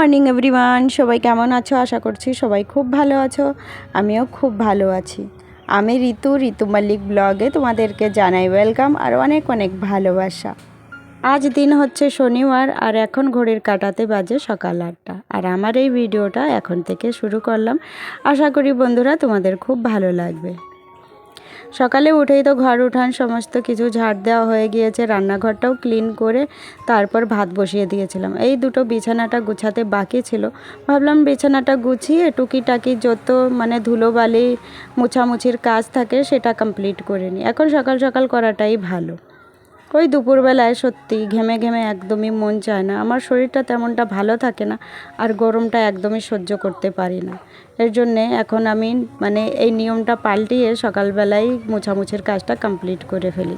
Morning, everyone. সবাই কেমন আছো? আশা করছি সবাই খুব ভালো আছো। আমিও খুব ভালো আছি। আমি ঋতু ঋতু মল্লিক ব্লগে তোমাদেরকে জানাই ওয়েলকাম আর অনেক অনেক ভালোবাসা। আজ দিন হচ্ছে শনিবার আর এখন ঘড়ির কাটাতে বাজে সকাল আটটা। আর আমার এই ভিডিওটা এখন থেকে শুরু করলাম। আশা করি বন্ধুরা তোমাদের খুব ভালো লাগবে। সকালে উঠেই তো ঘর উঠান, সমস্ত কিছু ঝাড় দেওয়া হয়ে গিয়েছে, রান্নাঘরটাও ক্লিন করে তারপর ভাত বসিয়ে দিয়েছিলাম। এই দুটো বিছানাটা গুছাতে বাকি ছিল। ভাবলাম বিছানাটা গুছিয়ে টুকিটাকি যত মানে ধুলোবালি, মুছামুছির কাজ থাকে সেটা কমপ্লিট করে নিই। এখন সকাল সকাল করাটাই ভালো। ওই দুপুরবেলায় সত্যি ঘেমে ঘেমে একদমই মন চায় না। আমার শরীরটা তেমনটা ভালো থাকে না আর গরমটা একদমই সহ্য করতে পারি না। এর জন্যে এখন আমি মানে এই নিয়মটা পাল্টিয়ে সকালবেলায় মোছামুছির কাজটা কমপ্লিট করে ফেলি।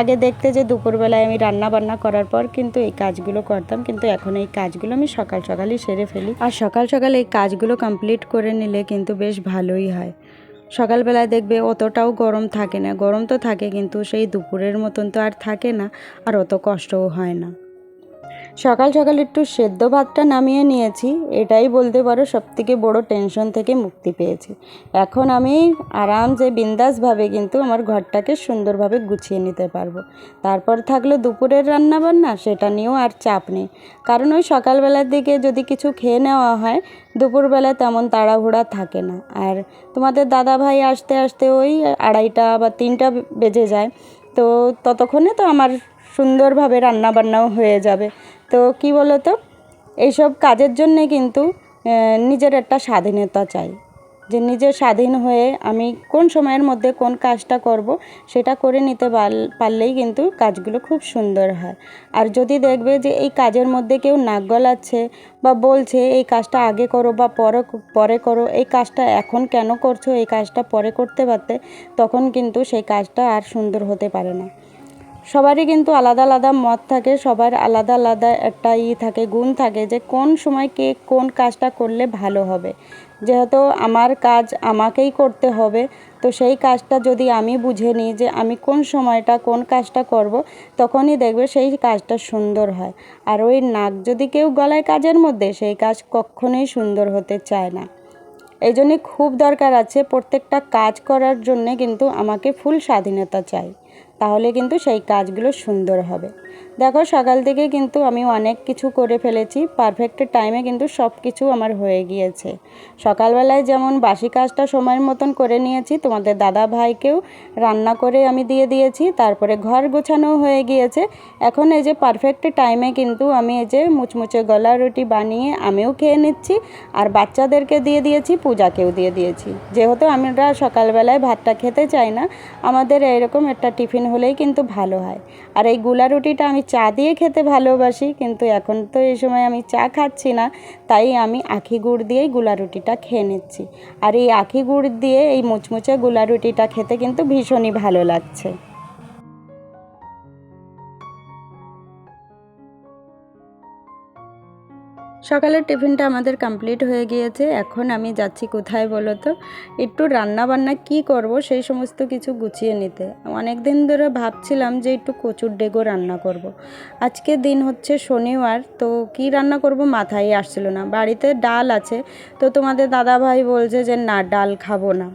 আগে দেখতে যে দুপুরবেলায় আমি রান্না বান্না করার পর কিন্তু এই কাজগুলো করতাম, কিন্তু এখন এই কাজগুলো আমি সকাল সকালই সেরে ফেলি। আর সকাল সকাল এই কাজগুলো কমপ্লিট করে নিলে কিন্তু বেশ ভালোই হয়। সকালবেলায় দেখবে অতটাও গরম থাকে না। গরম তো থাকে, কিন্তু সেই দুপুরের মতন তো আর থাকে না, আর অত কষ্টও হয় না। সকাল সকাল একটু সেদ্ধ ভাতটা নামিয়ে নিয়েছি, এটাই বলতে পারো সবথেকে বড় টেনশন থেকে মুক্তি পেয়েছি। এখন আমি আরামসে বিন্দাসভাবে কিন্তু আমার ঘরটাকে সুন্দরভাবে গুছিয়ে নিতে পারব। তারপর থাকল দুপুরের রান্না বান্না সেটা নিয়েও আর চাপ নেই। কারণ ওই সকালবেলার দিকে যদি কিছু খেয়ে নেওয়া হয় দুপুরবেলা তেমন তাড়াহুড়া থাকে না। আর তোমাদের দাদা ভাই আসতে আসতে ওই আড়াইটা বা তিনটা বেজে যায়, তো ততক্ষণে তো আমার সুন্দরভাবে রান্নাবান্নাও হয়ে যাবে। তো কি বলো তো এইসব কাজের জন্যে কিন্তু নিজের একটা স্বাধীনতা চাই। যে নিজের স্বাধীন হয়ে আমি কোন সময়ের মধ্যে কোন কাজটা করব, সেটা করে নিতে পারলেই কিন্তু কাজগুলো খুব সুন্দর হয়। আর যদি দেখবে যে এই কাজের মধ্যে কেউ নাক গলাচ্ছে বা বলছে, এই কাজটা আগে করো বা পরে পরে করো, এই কাজটা এখন কেন করছ, এই কাজটা পরে করতে পারতে, তখন কিন্তু সেই কাজটা আর সুন্দর হতে পারে না। সবারই কিন্তু আলাদা আলাদা মত থাকে, সবার আলাদা আলাদা একটা ই থাকে, গুণ থাকে যে কোন সময় কে কোন কাজটা করলে ভালো হবে। যেহেতু আমার কাজ আমাকেই করতে হবে, তো সেই কাজটা যদি আমি বুঝে নিই যে আমি কোন সময়টা কোন কাজটা করব, তখনই দেখবে সেই কাজটা সুন্দর হয়। আর ওই নাক যদি কেউ গলায় কাজের মধ্যে, সেই কাজ কখনোই সুন্দর হতে চায় না। এই জন্যে খুব দরকার আছে প্রত্যেকটা কাজ করার জন্যে কিন্তু আমাকে ফুল স্বাধীনতা চাই। তাহলে কিন্তু সেই কাজগুলো সুন্দর হবে। দেখো, সকাল থেকে কিন্তু আমি অনেক কিছু করে ফেলেছি। পারফেক্ট টাইমে কিন্তু সব কিছু আমার হয়ে গিয়েছে। সকালবেলায় যেমন বাসি কাজটা সময়ের মতন করে নিয়েছি, তোমাদের দাদা ভাইকেও রান্না করে আমি দিয়ে দিয়েছি, তারপরে ঘর গোছানো হয়ে গিয়েছে। এখন এই যে পারফেক্ট টাইমে কিন্তু আমি এই যে মুচমুচে গলা রুটি বানিয়ে আমিও খেয়ে নিচ্ছি, আর বাচ্চাদেরকে দিয়ে দিয়েছি, পূজাকেও দিয়ে দিয়েছি। যেহেতু আমরা সকালবেলায় ভাতটা খেতে চাই না, আমাদের এরকম একটা টিফিন হলেই কিন্তু ভালো হয়। আর এই গুলা রুটিটা আমি চা দিয়ে খেতে ভালোবাসি, কিন্তু এখন তো এই সময় আমি চা খাচ্ছি না, তাই আমি আখি গুড় দিয়েই গুলা রুটিটা খেয়ে নিচ্ছি। আর এই আখি গুড় দিয়ে এই মুচমুচে গুলা রুটিটা খেতে কিন্তু ভীষণই ভালো লাগছে। সকালের টিফিনটা আমাদের কমপ্লিট হয়ে গিয়েছে। এখন আমি যাচ্ছি কোথায় বলো তো? একটু রান্না বান্না কি করব সেই সমস্ত কিছু গুছিয়ে নিতে। অনেক দিন ধরে ভাবছিলাম যে একটু কচুর ডেগো রান্না করব। আজকে দিন হচ্ছে শনিবার, তো কি রান্না করব মাথায় আসছিল না। বাড়িতে ডাল আছে, তো তোমাদের দাদা ভাই বলছে যে না, ডাল খাব না।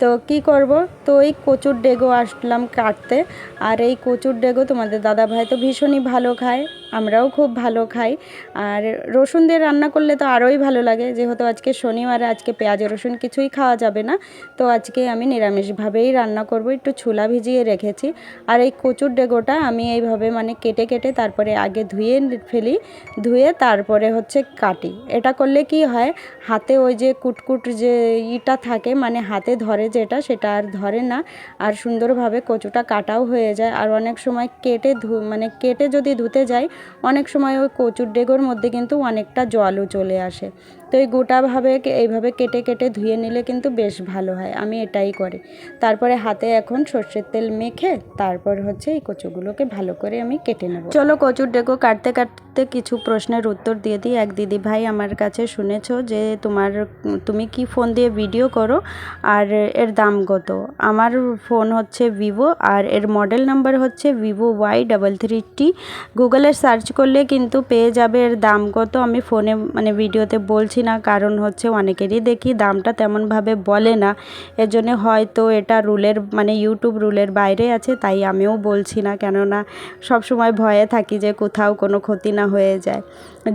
তো কি করব? তো এই কচুর ডেগো আসলাম কাটতে। আর এই কচুর ডেগো তোমাদের দাদা ভাই তো ভীষণই ভালো খায়। আমরাও খুব ভালো খাই। আর রসুন দিয়ে রান্না করলে তো আরোই ভালো লাগে। যেহেতু আজকে শনিবারে, আজকে পেঁয়াজ রসুন কিছুই খাওয়া যাবে না। তো আজকে আমি নিরামিষভাবেই রান্না করব। একটু ছোলা ভিজিয়ে রেখেছি। আর এই কচুর ডেগোটা আমি এইভাবে মানে কেটে কেটে তারপরে আগে ধুয়ে ফেলি। ধুয়ে তারপরে হচ্ছে কাটি। এটা করলে কি হয়, হাতে ওই যে কুটকুট যে ইটা থাকে মানে হাতে ধরে যেটা, সেটা আর ধরে না। আর সুন্দরভাবে কচুটা কাটাও হয়ে যায়। আর অনেক সময় কেটে ধু মানে কেটে যদি ধুতে যাই অনেক সময় ওই কচুর ডেগোর মধ্যে কিন্তু অনেকটা জলও চলে আসে। তো এই গোটাভাবে এইভাবে কেটে কেটে ধুয়ে নিলে কিন্তু বেশ ভালো হয়, আমি এটাই করি। তারপরে হাতে এখন সর্ষের তেল মেখে তারপর হচ্ছে এই কচুগুলোকে ভালো করে আমি কেটে নেব। চলো কচুর ডেকো কাটতে কাটতে কিছু প্রশ্নের উত্তর দিয়ে দিই। এক দিদি ভাই আমার কাছে শুনেছো যে তোমার তুমি কি ফোন দিয়ে ভিডিও করো? আর এর দাম কত? আমার ফোন হচ্ছে ভিভো আর এর মডেল নাম্বার হচ্ছে Vivo Y double three T. গুগলে সার্চ করলে কিন্তু পেয়ে যাবে এর দাম কত? আমি ফোনে মানে ভিডিওতে বলছি না, কারণ হচ্ছে অনেকেরই দেখি দামটা তেমনভাবে বলে না। এর জন্য হয়তো এটা রুলের মানে ইউটিউব রুলের বাইরে আছে, তাই আমিও বলছি না। কেননা সব সময় ভয়ে থাকি যে কোথাও কোনো ক্ষতি না হয়ে যায়।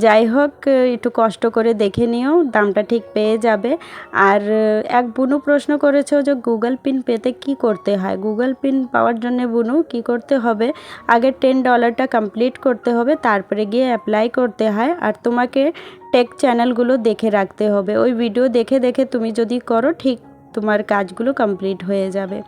যাই হোক, একটু কষ্ট করে দেখে নিও, দামটা ঠিক পেয়ে যাবে। আর এক বুনু প্রশ্ন করেছ যে গুগল পিন পেতে কি করতে হয়? গুগল পিন পাওয়ার জন্য বুনু কি করতে হবে? আগে টেন ডলারটা কমপ্লিট করতে হবে, তারপরে গিয়ে অ্যাপ্লাই করতে হয়। আর তোমাকে টেক চ্যানেলগুলো দেখে রাখতে হবে। ওই ভিডিও দেখে দেখে তুমি যদি করো ঠিক তোমার কাজগুলো কমপ্লিট হয়ে যাবে।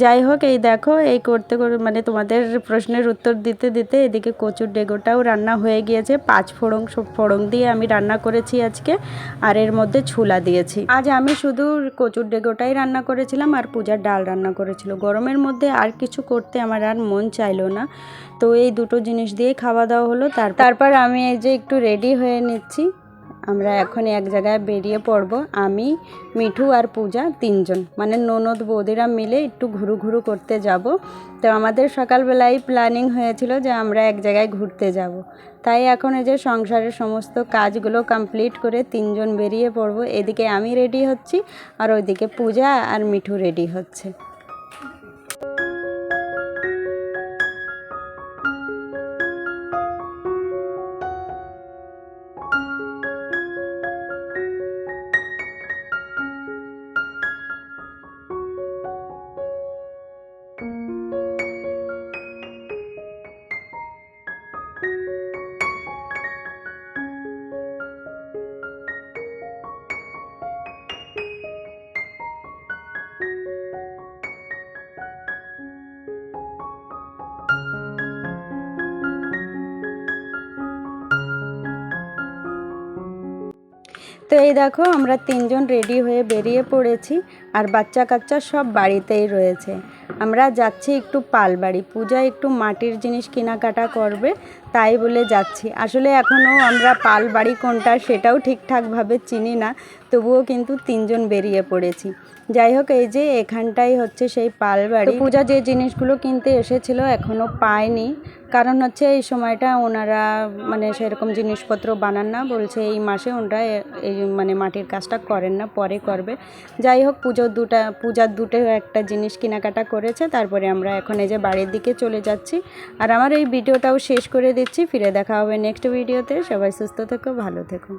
যাই হোক, এই দেখো, এই করতে করে মানে তোমাদের প্রশ্নের উত্তর দিতে দিতে এদিকে কচুর ডেগোটাও রান্না হয়ে গিয়েছে। পাঁচ ফোড়ং সব ফোড়ং দিয়ে আমি রান্না করেছি আজকে, আর এর মধ্যে ছোলা দিয়েছি। আজ আমি শুধু কচুর ডেগোটাই রান্না করেছিলাম, আর পূজার ডাল রান্না করেছিল। গরমের মধ্যে আর কিছু করতে আমার আর মন চাইলো না। তো এই দুটো জিনিস দিয়েই খাওয়া দাওয়া হলো তার তারপর আমি এই যে একটু রেডি হয়ে নিচ্ছি। আমরা এখন এক জায়গায় বেরিয়ে পড়ব। আমি, মিঠু আর পূজা তিনজন। মানে ননদ বৌদিরা মিলে একটু ঘুরু ঘুরু করতে যাব। তো আমাদের সকালবেলায় প্ল্যানিং হয়েছিল যে আমরা এক জায়গায় ঘুরতে যাব। তাই এখন এই যে সংসারের সমস্ত কাজগুলো কমপ্লিট করে তিনজন বেরিয়ে পড়ব। এদিকে আমি রেডি হচ্ছি আর ওইদিকে পূজা আর মিঠু রেডি হচ্ছে। তো এই দেখো, আমরা তিনজন রেডি হয়ে বেরিয়ে পড়েছি আর বাচ্চা কাচ্চা সব বাড়িতেই রয়েছে। আমরা যাচ্ছি একটু পালবাড়ি। পূজা একটু মাটির জিনিস কেনাকাটা করবে। তাই বলে যাচ্ছি। আসলে এখনও আমরা পালবাড়ি কোনটা সেটাও ঠিকঠাকভাবে চিনি না, তবুও কিন্তু তিনজন বেরিয়ে পড়েছি। যাই হোক, এই যে এখানটাই হচ্ছে সেই পালবাড়ি। তো পূজা যে জিনিসগুলো কিনতে এসেছিল এখনও পায়নি। কারণ হচ্ছে এই সময়টা ওনারা মানে সেরকম জিনিসপত্র বানান না, বলছে এই মাসে ওনারা এই মানে মাটির কাজটা করেন না, পরে করবে। যাই হোক পুজোর দুটা, পূজার দুটো একটা জিনিস কেনাকাটা করেছে, তারপরে আমরা এখন এই যে বাড়ির দিকে চলে যাচ্ছি। আর আমার এই ভিডিওটাও শেষ করে দিচ্ছি ফিরে দেখা হবে নেক্সট ভিডিওতে সবাই সুস্থ থেকো ভালো থেকো।